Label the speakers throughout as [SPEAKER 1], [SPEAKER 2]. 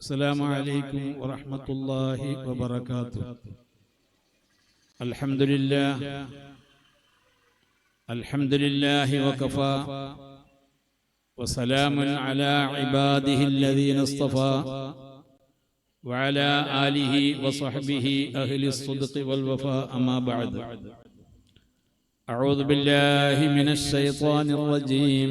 [SPEAKER 1] السلام عليكم ورحمة الله وبركاته الحمد لله الحمد لله وكفى وسلام على عباده الذين اصطفى وعلى آله وصحبه أهل الصدق والوفاء أما بعد أعوذ بالله من الشيطان الرجيم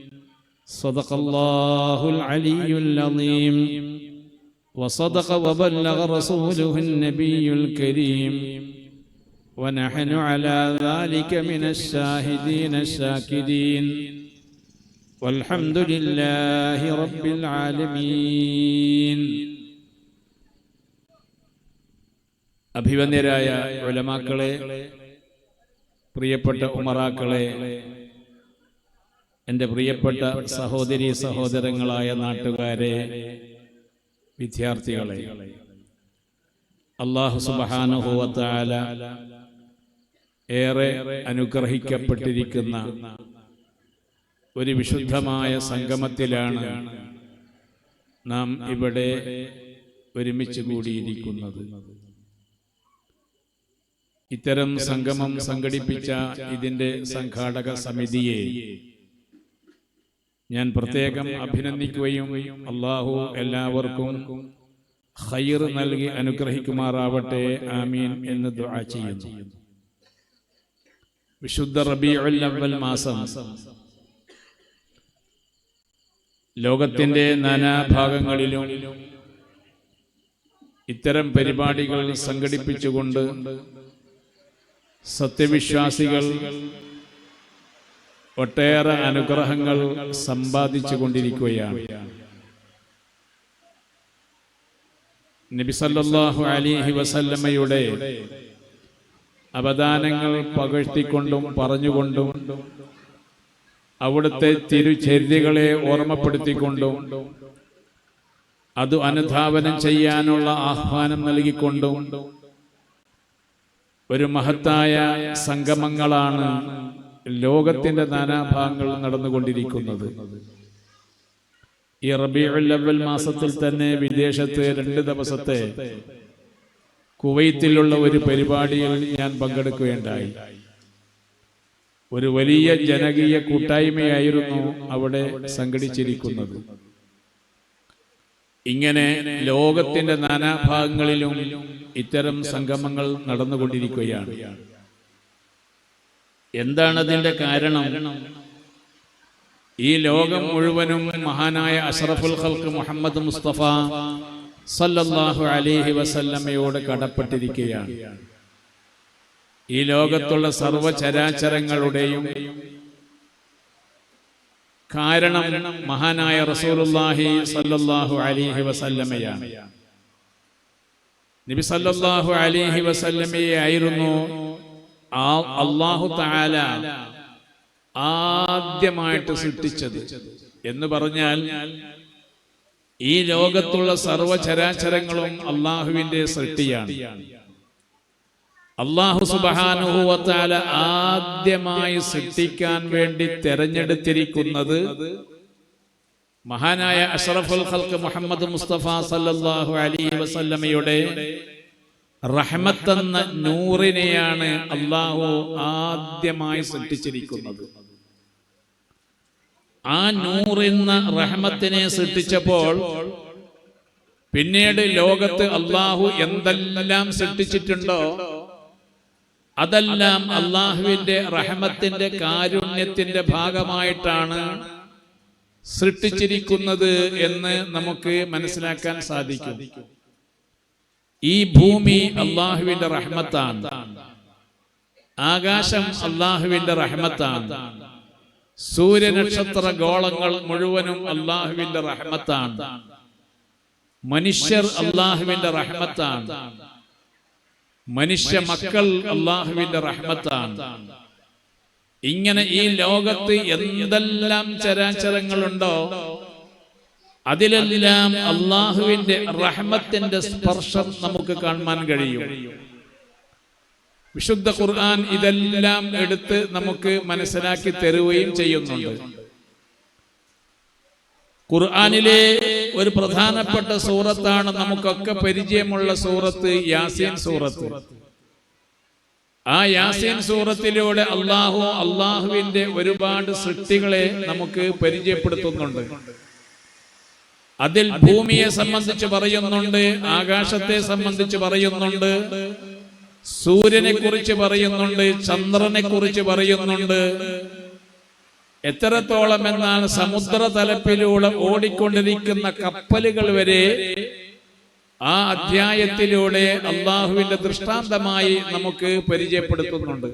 [SPEAKER 1] صدق الله العلي العظيم وصدق وبلغ رسوله النبي الكريم ونحن على ذلك من الشاهدين الشاكرين والحمد لله رب العالمين അഭിവന്യരായ ഉലമാക്കളെ പ്രിയപ്പെട്ട ഉമറാക്കളെ എന്റെ പ്രിയപ്പെട്ട സഹോദരി സഹോദരങ്ങളായ നാട്ടുകാരെ വിദ്യാർത്ഥികളെ അള്ളാഹു സുബാനുഭവത്താല ഏറെ അനുഗ്രഹിക്കപ്പെട്ടിരിക്കുന്ന ഒരു വിശുദ്ധമായ സംഗമത്തിലാണ് നാം ഇവിടെ ഒരുമിച്ച് കൂടിയിരിക്കുന്നത്. ഇത്തരം സംഗമം സംഘടിപ്പിച്ച ഇതിന്റെ സംഘാടക സമിതിയെ ഞാൻ പ്രത്യേകം അഭിനന്ദിക്കുകയും അള്ളാഹു എല്ലാവർക്കും ഖൈർ നൽകി അനുഗ്രഹിക്കുമാറാവട്ടെ. ആമീൻ എന്ന് ദുആ ചെയ്യുന്നു. വിശുദ്ധ റബീഉൽ അവൽ മാസം. ലോകത്തിന്റെ നാനാഭാഗങ്ങളിലും ഇത്തരം പരിപാടികൾ സംഘടിപ്പിച്ചുകൊണ്ട് സത്യവിശ്വാസികൾ ഒട്ടേറെ അനുഗ്രഹങ്ങൾ സമ്പാദിച്ചു കൊണ്ടിരിക്കുകയാണ് നബിസല്ലാഹു അലിഹി വസല്ലമ്മയുടെ അവദാനങ്ങൾ പകഴ്ത്തിക്കൊണ്ടും പറഞ്ഞുകൊണ്ടും അവിടുത്തെ തിരുചര്യകളെ ഓർമ്മപ്പെടുത്തിക്കൊണ്ടും അത് അനുധാവനം ചെയ്യാനുള്ള ആഹ്വാനം നൽകിക്കൊണ്ടും ഒരു മഹത്തായ സംഗമങ്ങളാണ് ലോകത്തിന്റെ നാനാഭാഗങ്ങളിൽ നടന്നുകൊണ്ടിരിക്കുന്നത്. ഈ റബി അവൽ മാസത്തിൽ തന്നെ വിദേശത്ത് രണ്ട് ദിവസത്തെ കുവൈത്തിലുള്ള ഒരു പരിപാടിയിൽ ഞാൻ പങ്കെടുക്കുകയുണ്ടായി. ഒരു വലിയ ജനകീയ കൂട്ടായ്മയായിരുന്നു അവിടെ സംഘടിച്ചിരിക്കുന്നത്. ഇങ്ങനെ ലോകത്തിന്റെ നാനാഭാഗങ്ങളിലും ഇത്തരം സംഗമങ്ങൾ നടന്നുകൊണ്ടിരിക്കുകയാണ്. എന്താണ് കാരണം? ഈ ലോകം മുഴുവനും മഹാനായ അഷറഫുൽ ഖൽക്ക് മുഹമ്മദ് മുസ്തഫ സല്ലല്ലാഹു അലൈഹി വസല്ലമ്മയോട് കടപ്പെട്ടിരിക്കുകയാണ്. ഈ ലോകത്തുള്ള സർവചരാചരങ്ങളുടെയും കാരണം മഹാനായ റസൂലുല്ലാഹി സല്ലല്ലാഹു അലൈഹി വസല്ലമയാണ്. നബി സല്ലല്ലാഹു അലൈഹി വസല്ലമയെ ആയിരുന്നു ആ അള്ളാഹു താല ആദ്യമായിട്ട് സൃഷ്ടിച്ചത് എന്ന് പറഞ്ഞാൽ ഈ ലോകത്തുള്ള സർവചരാചരങ്ങളും അള്ളാഹുവിന്റെ സൃഷ്ടിയാണ്. അള്ളാഹു സുബാനുഭവത്താല ആദ്യമായി സൃഷ്ടിക്കാൻ വേണ്ടി തെരഞ്ഞെടുത്തിരിക്കുന്നത് മഹാനായ അഷറഫുൽ മുഹമ്മദ് മുസ്തഫ സല്ലല്ലാഹു അലൈഹി വസല്ലമയുടെ റഹ്മത്തെന്ന നൂറിനെയാണ് അള്ളാഹു ആദ്യമായി സൃഷ്ടിച്ചിരിക്കുന്നത്. ആ നൂറിന്ന റഹ്മത്തിനെ സൃഷ്ടിച്ചപ്പോൾ പിന്നീട് ലോകത്ത് അള്ളാഹു എന്തെല്ലാം സൃഷ്ടിച്ചിട്ടുണ്ടോ അതെല്ലാം അള്ളാഹുവിന്റെ റഹമത്തിന്റെ കാരുണ്യത്തിന്റെ ഭാഗമായിട്ടാണ് സൃഷ്ടിച്ചിരിക്കുന്നത് എന്ന് നമുക്ക് മനസ്സിലാക്കാൻ സാധിക്കും. ഈ ഭൂമി അള്ളാഹുവിന്റെ റഹ്മത്താണ്. ആകാശം അള്ളാഹുവിന്റെ റഹ്മത്താണ്. സൂര്യനക്ഷത്ര ഗോളങ്ങൾ മുഴുവനും അള്ളാഹുവിന്റെ റഹ്മത്താണ്. മനുഷ്യർ അള്ളാഹുവിന്റെ റഹ്മത്താണ്. മനുഷ്യ മക്കൾ അള്ളാഹുവിന്റെ റഹ്മത്താണ്. ഇങ്ങനെ ഈ ലോകത്ത് എന്തെല്ലാം ചരാചരങ്ങളുണ്ടോ അതിലെല്ലാം അള്ളാഹുവിന്റെ റഹ്മത്തിന്റെ സ്പർശം നമുക്ക് കാണാൻ കഴിയും. വിശുദ്ധ ഖുർആൻ ഇതെല്ലാം എടുത്ത് നമുക്ക് മനസ്സിലാക്കി തരുകയും ചെയ്യുന്നുണ്ട്. ഖുർആാനിലെ ഒരു പ്രധാനപ്പെട്ട സൂറത്താണ് നമുക്കൊക്കെ പരിചയമുള്ള സൂറത്ത് യാസീൻ സൂറത്ത്. ആ യാസീൻ സൂറത്തിലൂടെ അള്ളാഹു അള്ളാഹുവിന്റെ ഒരുപാട് സൃഷ്ടികളെ നമുക്ക് പരിചയപ്പെടുത്തുന്നുണ്ട്. അതിൽ ഭൂമിയെ സംബന്ധിച്ച് പറയുന്നുണ്ട് ആകാശത്തെ സംബന്ധിച്ച് പറയുന്നുണ്ട് സൂര്യനെ കുറിച്ച് പറയുന്നുണ്ട് ചന്ദ്രനെ കുറിച്ച് പറയുന്നുണ്ട്. എത്രത്തോളം എന്നാൽ സമുദ്ര തലപ്പിലൂടെ ഓടിക്കൊണ്ടിരിക്കുന്ന കപ്പലുകൾ വരെ ആ അധ്യായത്തിലൂടെ അള്ളാഹുവിന്റെ ദൃഷ്ടാന്തമായി നമുക്ക് പരിചയപ്പെടുത്തുന്നുണ്ട്.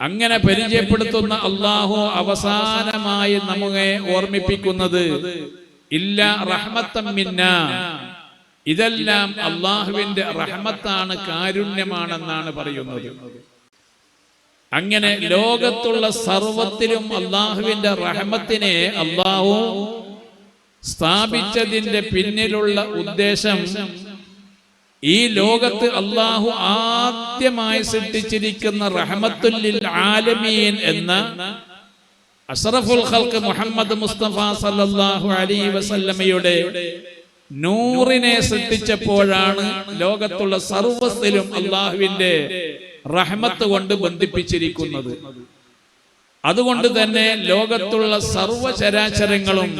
[SPEAKER 1] അങ്ങനെ പരിചയപ്പെടുത്തുന്ന അള്ളാഹു അവസാനമായി നമ്മെ ഓർമ്മിപ്പിക്കുന്നത് ഇല്ല ഇതെല്ലാം അള്ളാഹുവിന്റെ റഹ്മത്താണ് കാരുണ്യമാണെന്നാണ് പറയുന്നത്. അങ്ങനെ ലോകത്തുള്ള സർവത്തിലും അള്ളാഹുവിന്റെ റഹ്മത്തിനെ അള്ളാഹു സ്ഥാപിച്ചതിന്റെ പിന്നിലുള്ള ഉദ്ദേശം ഈ ലോകത്ത് അള്ളാഹു ആദ്യമായി സൃഷ്ടിച്ചിരിക്കുന്ന റഹമത്തുല്ലിൽ ആലമീൻ എന്ന അഷറഫുൽ ഖൽക്ക് മുഹമ്മദ് മുസ്തഫ സല്ലല്ലാഹു അലൈഹി വസല്ലമയുടെ നൂറിനെ സൃഷ്ടിച്ചപ്പോഴാണ് ലോകത്തുള്ള സർവത്തിലും അള്ളാഹുവിന്റെ റഹ്മത്ത് കൊണ്ട് ബന്ധിപ്പിച്ചിരിക്കുന്നത്. അതുകൊണ്ട് തന്നെ ലോകത്തുള്ള സർവചരാചരങ്ങളും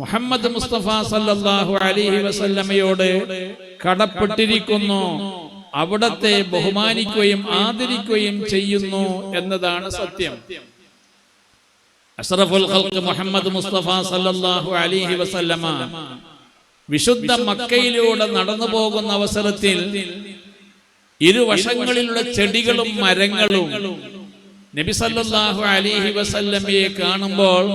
[SPEAKER 1] മുഹമ്മദ് മുസ്തഫ സല്ലല്ലാഹു അലൈഹി വസല്ലമയോട് കടപ്പെട്ടിരിക്കുന്നു. അവിടത്തെ ബഹുമാനിക്കുകയും ആദരിക്കുകയും ചെയ്യുന്നു എന്നതാണ് സത്യം. അഷ്റഫുൽ ഖൽഖ് മുഹമ്മദ് മുസ്തഫ സല്ലല്ലാഹു അലൈഹി വസല്ലമ വിശുദ്ധ മക്കയിലൂടെ നടന്നു പോകുന്ന അവസരത്തിൽ ഇരുവശങ്ങളിലുള്ള ചെടികളും മരങ്ങളും നബി സല്ലല്ലാഹു അലൈഹി വസല്ലമയെ കാണുമ്പോൾ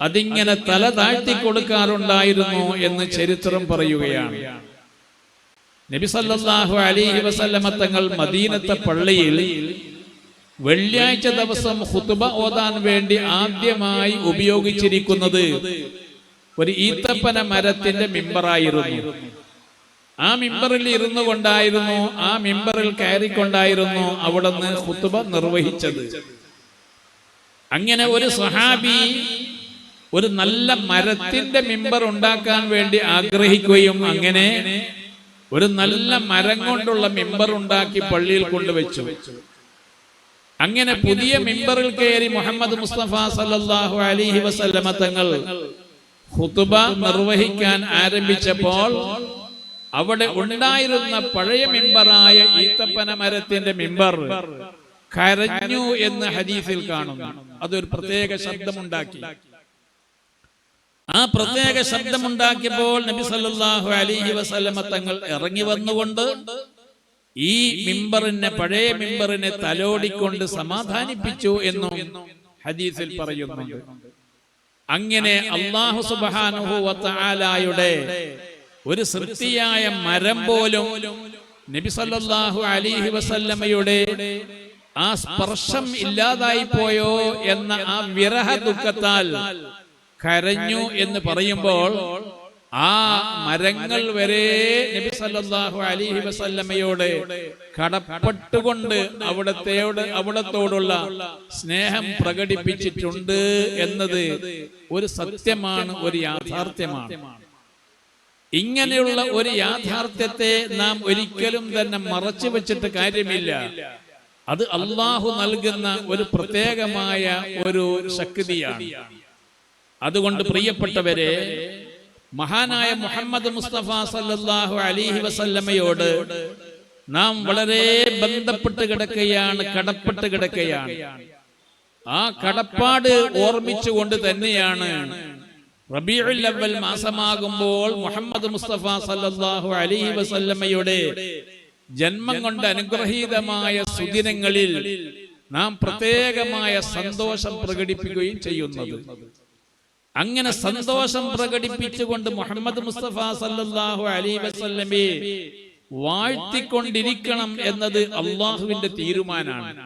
[SPEAKER 1] അതിങ്ങനെ തല താഴ്ത്തി കൊടുക്കാറുണ്ടായിരുന്നു എന്ന് ചരിത്രം പറയുകയാണ്. നബി സല്ലല്ലാഹു അലൈഹി വസല്ലമ തങ്ങൾ മദീനത്തെ പള്ളിയിൽ വെള്ളിയാഴ്ച ദിവസം ഹുതുബ ഓതാൻ വേണ്ടി ആദ്യമായി ഉപയോഗിച്ചിരിക്കുന്നത് ഒരു ഈത്തപ്പന മരത്തിന്റെ മിമ്പറായിരുന്നു. ആ മിമ്പറിൽ ഇരുന്നു കൊണ്ടായിരുന്നു ആ മിമ്പറിൽ കയറിക്കൊണ്ടായിരുന്നു അവിടുന്ന് ഹുതുബ നിർവഹിച്ചത്. അങ്ങനെ ഒരു സഹാബി ഒരു നല്ല മരത്തിന്റെ മിമ്പർ ഉണ്ടാക്കാൻ വേണ്ടി ആഗ്രഹിക്കുകയും അങ്ങനെ ഒരു നല്ല മരം കൊണ്ടുള്ള മിമ്പർ ഉണ്ടാക്കി പള്ളിയിൽ കൊണ്ടുവച്ചു. അങ്ങനെ പുതിയ മെമ്പറിൽ കയറി മുഹമ്മദ് മുസ്തഫ സല്ലല്ലാഹു അലൈഹി വസല്ലമ തങ്ങൾ ഖുതുബ നിർവഹിക്കാൻ ആരംഭിച്ചപ്പോൾ അവിടെ ഉണ്ടായിരുന്ന പഴയ മെമ്പറായ ഈത്തപ്പന മരത്തിന്റെ മെമ്പർ കരഞ്ഞു എന്ന് ഹദീസിൽ കാണുന്നു. അതൊരു പ്രത്യേക ശബ്ദമുണ്ടാക്കി. ആ പ്രത്യേക ശബ്ദമുണ്ടാക്കിയപ്പോൾ നബി സല്ലല്ലാഹു അലൈഹി വസല്ലമ തങ്ങൾ ഇറങ്ങി വന്നുകൊണ്ട് ഈ മിമ്പറിനെ പഴയ മിമ്പറിനെ തലോടിക്കൊണ്ട് സമാധാനിപ്പിച്ചു എന്നും ഹദീസിൽ പറയുന്നുണ്ട്. അങ്ങനെ അള്ളാഹു സുബ്ഹാനഹു വതആലയുടെ ഒരു സൃഷ്ടിയായ മരം പോലും നബി സല്ലല്ലാഹു അലൈഹി വസല്ലമയുടെ ആ സ്പർശം ഇല്ലാതായി പോയോ എന്ന ആ വിരഹ ദുഃഖത്താൽ കരഞ്ഞു എന്ന് പറയുമ്പോൾ ആ മരങ്ങൾ വരെ നബി സല്ലല്ലാഹു അലൈഹി വസല്ലമയോട് കടപ്പെട്ടുകൊണ്ട് അവിടത്തെയോട് അവിടത്തോടുള്ള സ്നേഹം പ്രകടിപ്പിച്ചിട്ടുണ്ട് എന്നത് ഒരു സത്യമാണ് ഒരു യാഥാർത്ഥ്യമാണ്. ഇങ്ങനെയുള്ള ഒരു യാഥാർത്ഥ്യത്തെ നാം ഒരിക്കലും തന്നെ മറച്ചു വെച്ചിട്ട് കാര്യമില്ല. അത് അള്ളാഹു നൽകുന്ന ഒരു പ്രത്യേകമായ ഒരു ശക്തിയാണ്. അതുകൊണ്ട് പ്രിയപ്പെട്ടവരെ മഹാനായ മുഹമ്മദ് മുസ്തഫ സല്ലാഹു അലിഹി വസല്ലമയോട് നാം വളരെ ബന്ധപ്പെട്ട് കിടക്കുകയാണ് കടപ്പെട്ട് കിടക്കുകയാണ്. ആ കടപ്പാട് ഓർമ്മിച്ചുകൊണ്ട് തന്നെയാണ് റബീഉൽ അവൽ മാസമാകുമ്പോൾ മുഹമ്മദ് മുസ്തഫ സല്ലാഹു അലിഹി വസല്ലമയുടെ ജന്മം കൊണ്ട് അനുഗ്രഹീതമായ സുദിനങ്ങളിൽ നാം പ്രത്യേകമായ സന്തോഷം പ്രകടിപ്പിക്കുകയും ചെയ്യുന്നത്. അങ്ങനെ സന്തോഷം പ്രകടിപ്പിച്ചുകൊണ്ട് മുഹമ്മദ് മുസ്തഫ സല്ലാഹു അലൈഹി വസല്ലമയെ വാഴ്ത്തിക്കൊണ്ടിരിക്കണം എന്നത് അള്ളാഹുവിന്റെ തീരുമാനമാണ്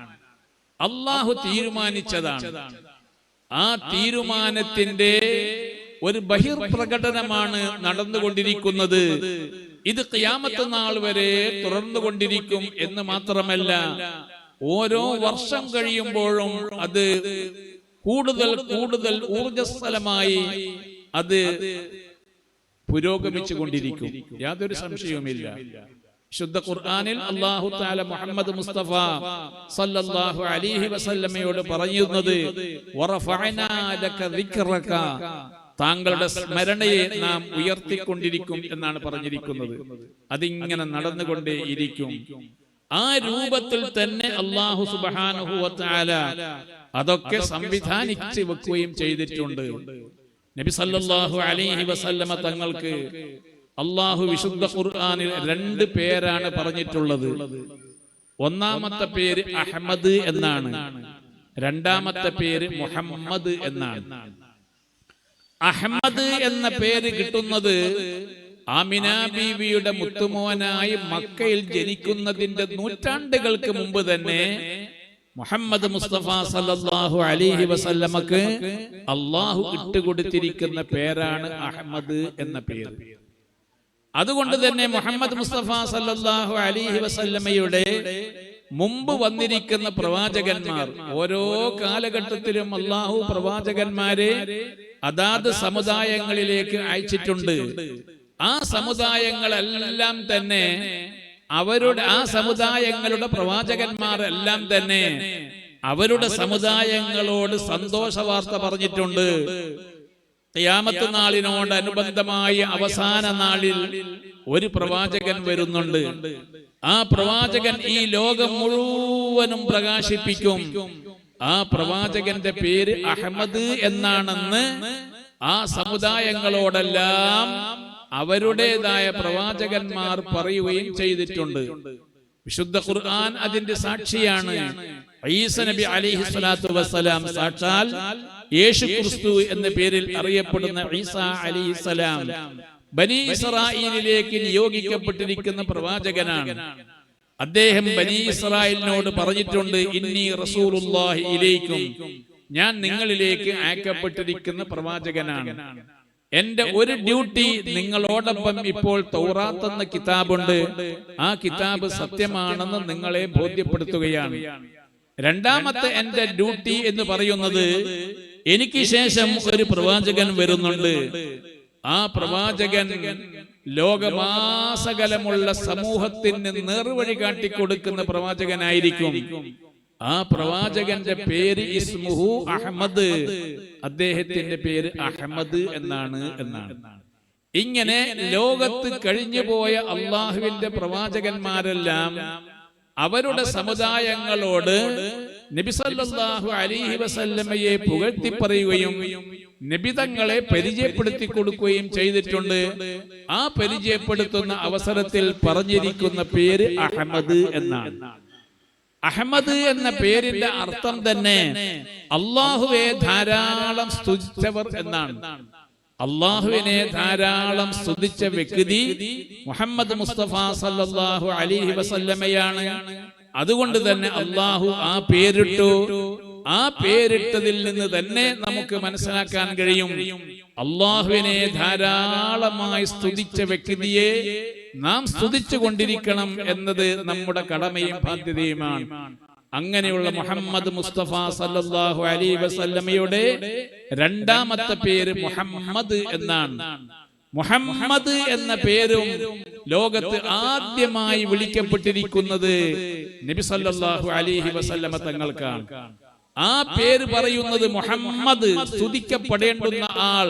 [SPEAKER 1] അള്ളാഹു തീരുമാനിച്ചതാണ്. ആ തീരുമാനത്തിന്റെ ഒരു ബഹിർപ്രകടനമാണ് നടന്നുകൊണ്ടിരിക്കുന്നത്. ഇത് ക്യാമത്ത നാൾ വരെ തുടർന്നുകൊണ്ടിരിക്കും എന്ന് മാത്രമല്ല ഓരോ വർഷം കഴിയുമ്പോഴും അത് കൂടുതൽ കൂടുതൽ ഊർജസ്വലമായി അത് പുരോഗമിച്ചു കൊണ്ടിരിക്കും യാതൊരു സംശയവുമില്ല. ശുദ്ധ ഖുർആാനിൽ അള്ളാഹു താല മുഹമ്മദ് മുസ്തഫ സല്ലല്ലാഹു അലൈഹി വസല്ലമയോട് പറയുന്നത് താങ്കളുടെ സ്മരണയെ നാം ഉയർത്തിക്കൊണ്ടിരിക്കും എന്നാണ് പറഞ്ഞിരിക്കുന്നത്. അതിങ്ങനെ നടന്നുകൊണ്ടേ ഇരിക്കും. ആ രൂപത്തിൽ തന്നെ അള്ളാഹു സുബ്ഹാനഹു വതആല അതൊക്കെ സംവിധാനിച്ച് വെക്കുകയും ചെയ്തിട്ടുണ്ട്. നബി സല്ലല്ലാഹു അലൈഹി വസല്ലമ തങ്ങൾക്ക് അള്ളാഹു വിശുദ്ധ ഖുർആാനിൽ രണ്ട് പേരാണ് പറഞ്ഞിട്ടുള്ളത്. ഒന്നാമത്തെ പേര് അഹമ്മദ് എന്നാണ്. രണ്ടാമത്തെ പേര് മുഹമ്മദ് എന്നാണ്. അഹമ്മദ് എന്ന പേര് കിട്ടുന്നത് ആമിന ബീവിയുടെ മുത്തുമോനായി മക്കയിൽ ജനിക്കുന്നതിന്റെ നൂറ്റാണ്ടുകൾക്ക് മുമ്പ് തന്നെ മുഹമ്മദ് മുസ്തഫ സല്ലല്ലാഹു അലൈഹി വസല്ലമക്ക് അള്ളാഹു ഇട്ടുകൊടുത്തിരിക്കുന്ന പേരാണ് അഹമ്മദ് എന്ന പേര്. അതുകൊണ്ട് തന്നെ മുഹമ്മദ് മുസ്തഫ സല്ലല്ലാഹു അലൈഹി വസല്ലമയുടെ മുമ്പ് വന്നിരിക്കുന്ന പ്രവാചകന്മാർ ഓരോ കാലഘട്ടത്തിലും അള്ളാഹു പ്രവാചകന്മാരെ അതാത് സമുദായങ്ങളിലേക്ക് അയച്ചിട്ടുണ്ട്. ആ സമുദായങ്ങളെല്ലാം തന്നെ അവരുടെ ആ സമുദായങ്ങളുടെ പ്രവാചകന്മാരെല്ലാം തന്നെ അവരുടെ സമുദായങ്ങളോട് സന്തോഷ വാർത്ത പറഞ്ഞിട്ടുണ്ട്. യാമത്ത് നാളിനോട് അനുബന്ധമായി അവസാന നാളിൽ ഒരു പ്രവാചകൻ വരുന്നുണ്ട്. ആ പ്രവാചകൻ ഈ ലോകം മുഴുവനും പ്രകാശിപ്പിക്കും. ആ പ്രവാചകന്റെ പേര് അഹമ്മദ് എന്നാണെന്ന് ആ സമുദായങ്ങളോടെല്ലാം അവരുടേതായ പ്രവാചകന്മാർ പറയുകയും ചെയ്തിട്ടുണ്ട്. വിശുദ്ധ ഖുർആൻ അതിന്റെ സാക്ഷിയാണ്. ഈസ നബി അലിഹി സ്വലാത്തു വസ്സലാം സാക്ഷാൽ യേശു ക്രിസ്തു എന്ന പേരിൽ അറിയപ്പെടുന്ന ഈസ അലിഹിസലാം ബനി ഇസ്രായേലിലേക്ക് നിയോഗിക്കപ്പെട്ടിരിക്കുന്ന പ്രവാചകനാണ്. അദ്ദേഹം ബനി ഇസ്രായേലിനോട് പറഞ്ഞിട്ടുണ്ട് ഇന്നി റസൂലുള്ളാഹി ഇലൈക്കും. ഞാൻ നിങ്ങളിലേക്ക് അയക്കപ്പെട്ടിരിക്കുന്ന പ്രവാചകനാണ്. എന്റെ ഒരു ഡ്യൂട്ടി നിങ്ങളോടൊപ്പം ഇപ്പോൾ തൗറാത്തെന്ന കിതാബുണ്ട്. ആ കിതാബ് സത്യമാണെന്ന് നിങ്ങളെ ബോധ്യപ്പെടുത്തുകയാണ്. രണ്ടാമത്തെ എന്റെ ഡ്യൂട്ടി എന്ന് പറയുന്നത് എനിക്ക് ശേഷം ഒരു പ്രവാചകൻ വരുന്നുണ്ട്. ആ പ്രവാചകൻ ലോകമാസകലമുള്ള സമൂഹത്തിന് നേർവഴി കാട്ടിക്കൊടുക്കുന്ന പ്രവാചകനായിരിക്കും. ആ പ്രവാചകന്റെ പേര് ഇസ്മുഹു അഹമ്മദ്. അദ്ദേഹത്തിന്റെ പേര് അഹമ്മദ് എന്നാണ് എന്നാണ്. ഇങ്ങനെ ലോകത്ത് കഴിഞ്ഞു പോയ അള്ളാഹുവിന്റെ പ്രവാചകന്മാരെല്ലാം അവരുടെ സമുദായങ്ങളോട് നബിസല്ലാഹു അലിഹി വസല്ലമയെ പുകഴ്ത്തി പറയുകയും നിബിതങ്ങളെ പരിചയപ്പെടുത്തി കൊടുക്കുകയും ചെയ്തിട്ടുണ്ട്. ആ പരിചയപ്പെടുത്തുന്ന അവസരത്തിൽ പറഞ്ഞിരിക്കുന്ന പേര് അഹമ്മദ് എന്നാണ്. അഹമ്മദ് എന്ന പേരിന്റെ അർത്ഥം തന്നെ അള്ളാഹുവെ ധാരാളം സ്തുതിച്ചവർ എന്നാണ്. അള്ളാഹുവിനെ ധാരാളം സ്തുതിച്ച വ്യക്തി മുഹമ്മദ് മുസ്തഫ സല്ലല്ലാഹു അലൈഹി വസല്ലമയാണ്. അതുകൊണ്ട് തന്നെ അള്ളാഹു ആ പേരിട്ടു. ആ പേരിട്ടതിൽ നിന്ന് തന്നെ നമുക്ക് മനസ്സിലാക്കാൻ കഴിയും. അള്ളാഹുവിനെ ധാരാളമായി സ്തുതിച്ച വ്യക്തിയെ നാം സ്തുതിച്ചു കൊണ്ടിരിക്കണം എന്നത് നമ്മുടെ കടമയും ബാധ്യതയുമാണ് അങ്ങനെയുള്ള മുഹമ്മദ് മുസ്തഫ സല്ലല്ലാഹു അലൈഹി വസല്ലമയുടെ രണ്ടാമത്തെ പേര് മുഹമ്മദ് എന്നാണ്. മുഹമ്മദ് എന്ന പേരും ലോകത്ത് ആദ്യമായി വിളിക്കപ്പെട്ടിരിക്കുന്നത് നബി സല്ലല്ലാഹു അലൈഹി വസല്ലമ തങ്ങൾക്കാണ്. ആ പേര് പറയുന്നത് മുഹമ്മദ് സ്തുതിക്കപ്പെടേണ്ടുന്ന ആൾ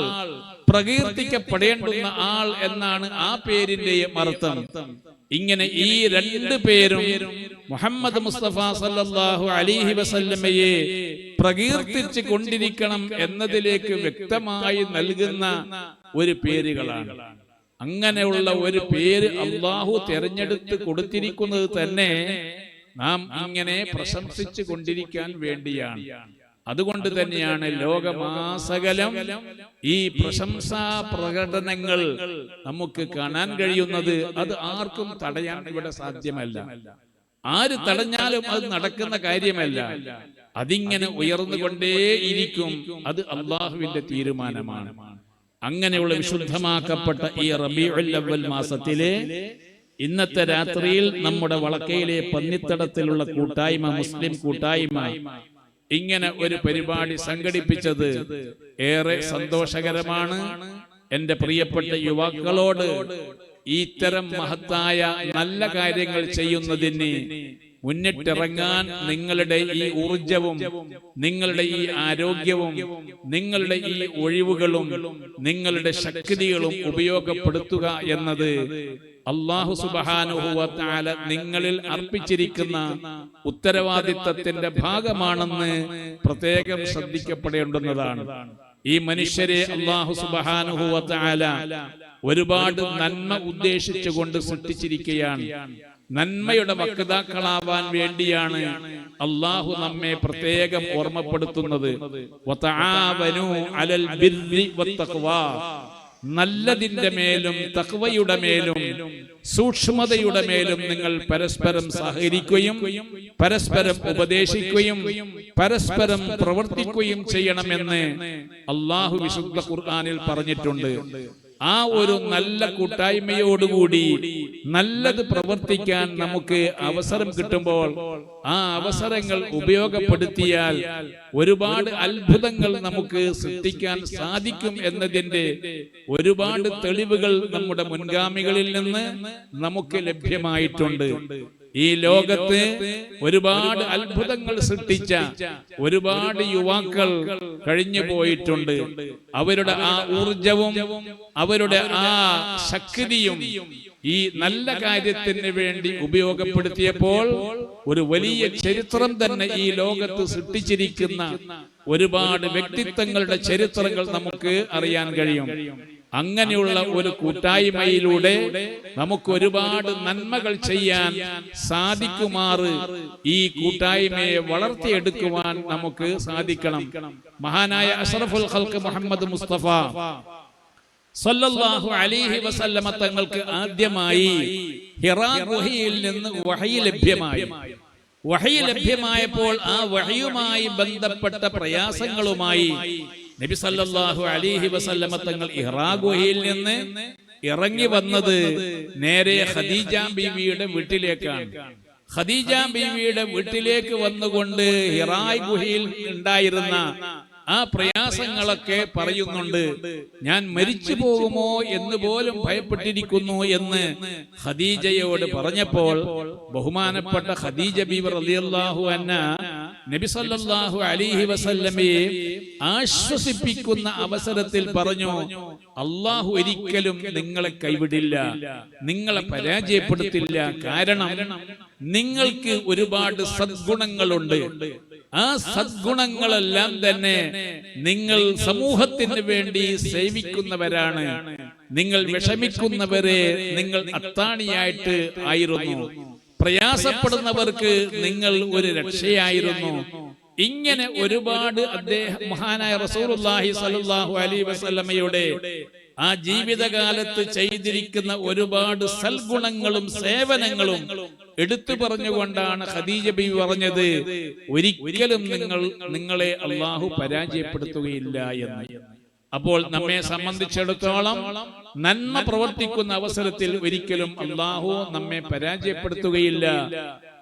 [SPEAKER 1] പ്രകീർത്തിക്കപ്പെടേണ്ടുന്ന ആൾ എന്നാണ് ആ പേരിന്റെ അർത്ഥം. ഇങ്ങനെ ഈ രണ്ട് പേരും മുഹമ്മദ് മുസ്തഫ സല്ലല്ലാഹു അലിഹി വസല്ലമയെ പ്രകീർത്തിച്ചു കൊണ്ടിരിക്കണം എന്നതിലേക്ക് വ്യക്തമായി നൽകുന്ന ഒരു പേരുകളാണ്. അങ്ങനെയുള്ള ഒരു പേര് അള്ളാഹു തെരഞ്ഞെടുത്ത് കൊടുത്തിരിക്കുന്നത് തന്നെ നാം ഇങ്ങനെ പ്രശംസിച്ചു കൊണ്ടിരിക്കാൻ വേണ്ടിയാണ്. അതുകൊണ്ട് തന്നെയാണ് ലോകമാസകലം ഈ പ്രശംസാ പ്രകടനങ്ങൾ നമുക്ക് കാണാൻ കഴിയുന്നത് അത് ആർക്കും തടയാൻ ഇവിടെ സാധ്യമല്ല. ആര് തടഞ്ഞാലും അത് നടക്കുന്ന കാര്യമല്ല. അതിങ്ങനെ ഉയർന്നുകൊണ്ടേയിരിക്കും. അത് അള്ളാഹുവിന്റെ തീരുമാനമാണ്. അങ്ങനെയുള്ള വിശുദ്ധമാക്കപ്പെട്ട ഈ റബീഉൽ അവൽ മാസത്തിലെ ഇന്നത്തെ രാത്രിയിൽ നമ്മുടെ വളക്കയിലെ പന്നിത്തടത്തിലുള്ള കൂട്ടായ്മ മുസ്ലിം കൂട്ടായ്മ. ഇങ്ങനെ ഒരു പരിപാടി സംഘടിപ്പിച്ചത് ഏറെ സന്തോഷകരമാണ്. എന്റെ പ്രിയപ്പെട്ട യുവാക്കളോട് ഇത്തരം മഹത്തായ നല്ല കാര്യങ്ങൾ ചെയ്യുന്നതിന് മുന്നിട്ടിറങ്ങാൻ നിങ്ങളുടെ ഈ ഊർജവും നിങ്ങളുടെ ഈ ആരോഗ്യവും നിങ്ങളുടെ ഈ ഒഴിവുകളും നിങ്ങളുടെ ശക്തികളും ഉപയോഗപ്പെടുത്തുക എന്നത് അള്ളാഹു സുബാനുഹുവത്താല നിങ്ങളിൽ അർപ്പിച്ചിരിക്കുന്ന ഉത്തരവാദിത്തത്തിന്റെ ഭാഗമാണെന്ന് പ്രത്യേകം ശ്രദ്ധിക്കപ്പെടേണ്ടുന്നതാണ്. ഈ മനുഷ്യരെ അള്ളാഹു സുബാനുഹുവത്താല ഒരുപാട് നന്മ ഉദ്ദേശിച്ചുകൊണ്ട് സൃഷ്ടിച്ചിരിക്കുകയാണ്. നന്മയുടെ വക്താക്കളാവാൻ വേണ്ടിയാണ് അള്ളാഹു നമ്മെ പ്രത്യേകം ഓർമ്മപ്പെടുത്തുന്നത്. നല്ലതിന്റെ മേലും തക്വയുടെ മേലും സൂക്ഷ്മതയുടെ മേലും നിങ്ങൾ പരസ്പരം സഹകരിക്കുകയും പരസ്പരം ഉപദേശിക്കുകയും പരസ്പരം പ്രവർത്തിക്കുകയും ചെയ്യണമെന്ന് അള്ളാഹു വിശുദ്ധ ഖുർആാനിൽ പറഞ്ഞിട്ടുണ്ട് ആ ഒരു നല്ല കൂട്ടായ്മയോടുകൂടി നല്ലത് പ്രവർത്തിക്കാൻ നമുക്ക് അവസരം കിട്ടുമ്പോൾ ആ അവസരങ്ങൾ ഉപയോഗപ്പെടുത്തിയാൽ ഒരുപാട് അത്ഭുതങ്ങൾ നമുക്ക് സൃഷ്ടിക്കാൻ സാധിക്കും എന്നതിന്റെ ഒരുപാട് തെളിവുകൾ നമ്മുടെ മുൻഗാമികളിൽ നിന്ന് നമുക്ക് ലഭ്യമായിട്ടുണ്ട്. ഈ ലോകത്ത് ഒരുപാട് അത്ഭുതങ്ങൾ സൃഷ്ടിച്ച ഒരുപാട് യുവാക്കൾ കഴിഞ്ഞു പോയിട്ടുണ്ട്. അവരുടെ ആ ഊർജവും അവരുടെ ആ ശക്തിയും ഈ നല്ല കാര്യത്തിന് വേണ്ടി ഉപയോഗപ്പെടുത്തിയപ്പോൾ ഒരു വലിയ ചരിത്രം തന്നെ ഈ ലോകത്ത് സൃഷ്ടിച്ചിരിക്കുന്ന ഒരുപാട് വ്യക്തിത്വങ്ങളുടെ ചരിത്രങ്ങൾ നമുക്ക് അറിയാൻ കഴിയും. അങ്ങനെയുള്ള ഒരു കൂട്ടായ്മയിലൂടെ നമുക്ക് ഒരുപാട് നന്മകൾ ചെയ്യാൻ സാധിക്കുമാറ് ഈ കൂട്ടായ്മയെ വളർത്തിയെടുക്കുവാൻ നമുക്ക് സാധിക്കണം. മഹാനായ അഷറഫുൽ ഖൽക്ക് മുഹമ്മദ് മുസ്തഫ സല്ലല്ലാഹു അലൈഹി വസല്ലമ തങ്ങൾക്ക് ആദ്യമായി ഹിറാ ഗുഹയിൽ നിന്ന് വഹി ലഭ്യമായി. വഹി ലഭ്യമായപ്പോൾ ആ വഹയുമായി ബന്ധപ്പെട്ട പ്രയാസങ്ങളുമായി നബി സല്ലല്ലാഹു അലൈഹി വസല്ലമ തങ്ങൾ ഇഹ്റാ ഗുഹയിൽ നിന്ന് ഇറങ്ങി വന്നത് നേരെ ഖദീജ ബീവിയുടെ വീട്ടിലേക്കാണ്. ഖദീജ ബീവിയുടെ വീട്ടിലേക്ക് വന്നുകൊണ്ട് ഹിറായ് ഗുഹയിൽ ഉണ്ടായിരുന്ന ആ പ്രയാസങ്ങളൊക്കെ പറയുന്നുണ്ട്. ഞാൻ മരിച്ചു പോകുമോ എന്ന് പോലും ഭയപ്പെട്ടിരിക്കുന്നു എന്ന് ഖദീജയോട് പറഞ്ഞപ്പോൾ ബഹുമാനപ്പെട്ട ഖദീജ ബീവർ റളിയല്ലാഹു അന്ന നബിസല്ലാഹു അലൈഹി വസല്ലമയെ ആശ്വസിപ്പിക്കുന്ന അവസരത്തിൽ പറഞ്ഞു അള്ളാഹു ഒരിക്കലും നിങ്ങളെ കൈവിടില്ല നിങ്ങളെ പരാജയപ്പെടുത്തില്ല. കാരണം നിങ്ങൾക്ക് ഒരുപാട് സദ്ഗുണങ്ങളുണ്ട്. ആ സദ്ഗുണങ്ങളെല്ലാം തന്നെ നിങ്ങൾ സമൂഹത്തിന് വേണ്ടി സേവിക്കുന്നവരാണ്. നിങ്ങൾ വിഷമിക്കുന്നവരെ നിങ്ങൾ അത്താണിയായിട്ട് ആയിരുന്നു. പ്രയാസപ്പെടുന്നവർക്ക് നിങ്ങൾ ഒരു രക്ഷയായിരുന്നു. ഇങ്ങനെ ഒരുപാട് അദ്ദേഹം മഹാനായ റസൂലുള്ളാഹി സ്വല്ലല്ലാഹു അലൈഹി വസല്ലമയുടെ ആ ജീവിതകാലത്ത് ചെയ്തിരിക്കുന്ന ഒരുപാട് സൽഗുണങ്ങളും സേവനങ്ങളും എടുത്തു പറഞ്ഞുകൊണ്ടാണ് ഖദീജ ബി പറഞ്ഞത് ഒരിക്കലും നിങ്ങൾ നിങ്ങളെ അള്ളാഹു പരാജയപ്പെടുത്തുകയില്ല എന്ന്. അപ്പോൾ നമ്മെ സംബന്ധിച്ചിടത്തോളം നന്മ പ്രവർത്തിക്കുന്ന അവസരത്തിൽ ഒരിക്കലും അള്ളാഹു നമ്മെ പരാജയപ്പെടുത്തുകയില്ല.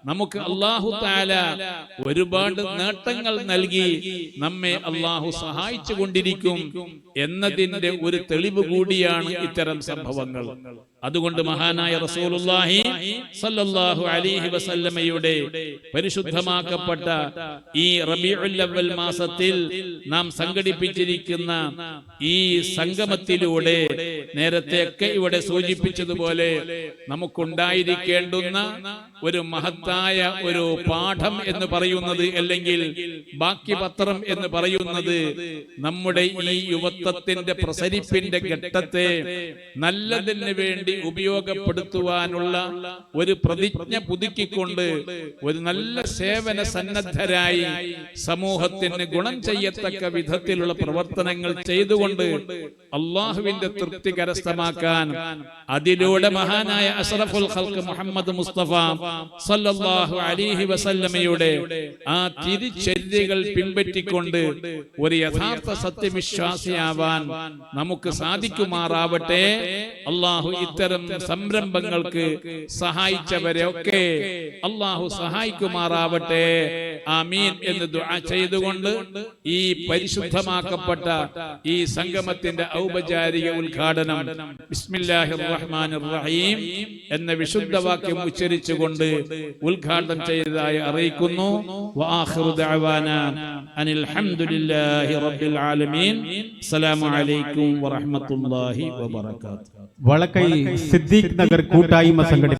[SPEAKER 1] നമുക്ക് അള്ളാഹു താല ഒരുപാട് നേട്ടങ്ങൾ നൽകി നമ്മെ അള്ളാഹു സഹായിച്ചു കൊണ്ടിരിക്കും എന്നതിന്റെ ഒരു തെളിവ് കൂടിയാണ് ഇത്തരം സംഭവങ്ങൾ. അതുകൊണ്ട് മഹാനായ റസൂലുള്ളാഹി സല്ലല്ലാഹു അലൈഹി വസല്ലമയുടെ പരിശുദ്ധമാക്കപ്പെട്ട ഈ റബീഉൽ അവൽ മാസത്തിൽ നാം സംഘടിപ്പിച്ചിരിക്കുന്ന ഈ സംഗമത്തിലൂടെ നേരത്തെയൊക്കെ ഇവിടെ സൂചിപ്പിച്ചതുപോലെ നമുക്കുണ്ടായിരിക്കേണ്ടുന്ന ഒരു മഹത്തായ ഒരു പാഠം എന്ന് പറയുന്നത് അല്ലെങ്കിൽ ബാക്കി പത്രം എന്ന് പറയുന്നത് നമ്മുടെ ഈ യുവത്വത്തിന്റെ പ്രസരിപ്പിന്റെ ഘട്ടത്തെ നല്ലതിന് വേണ്ടി വേണ്ടി ഉപയോഗപ്പെടുത്തുവാനുള്ള ഒരു പ്രതിജ്ഞ പുതുക്കിക്കൊണ്ട് ഒരു നല്ല സേവന സന്നദ്ധരായി സമൂഹത്തിന് ഗുണം ചെയ്യത്തക്ക വിധത്തിലുള്ള പ്രവർത്തനങ്ങൾ ചെയ്തുകൊണ്ട് അള്ളാഹുവിന്റെ തൃപ്തി കരസ്ഥമാക്കാൻ അതിലൂടെ മഹാനായ അഷറഫുൽ ഖൽക്ക് മുഹമ്മദ് മുസ്തഫ സല്ലല്ലാഹു അലൈഹി വസല്ലമയുടെ ആ തിരിച്ചര്യകൾ പിൻപറ്റിക്കൊണ്ട് ഒരു യഥാർത്ഥ സത്യവിശ്വാസിയാവാൻ നമുക്ക് സാധിക്കുമാറാവട്ടെ. അള്ളാഹു ഇത്തരം സംരംഭങ്ങൾക്ക് സഹായിച്ചവരെ ഒക്കെ അള്ളാഹു സഹായിക്കുമാറാവട്ടെ. ആമീൻ എന്ന് ദുആ ചെയ്തുകൊണ്ട് ഈ പരിശുദ്ധമാക്കപ്പെട്ട ഈ സംഗമത്തിന്റെ ഔപചാരിക ഉദ്ഘാടനം ബിസ്മില്ലാഹിർ റഹ്മാനിർ റഹീം എന്ന വിശുദ്ധ വാക്യം ഉച്ചരിച്ചുകൊണ്ട് ഉദ്ഘാടനം ചെയ്തതായി അറിയിക്കുന്നു. ദഅവാന അനിൽ ഹംദുലില്ലാഹി റബ്ബിൽ ആലമീൻ. അസ്സലാമു അലൈക്കും വറഹ്മത്തുള്ളാഹി വബറകാതുഹു.
[SPEAKER 2] വളക്കൈ സിദ്ദീഖ് നഗർ കൂട്ടായ്മ സംഘടിപ്പിച്ചു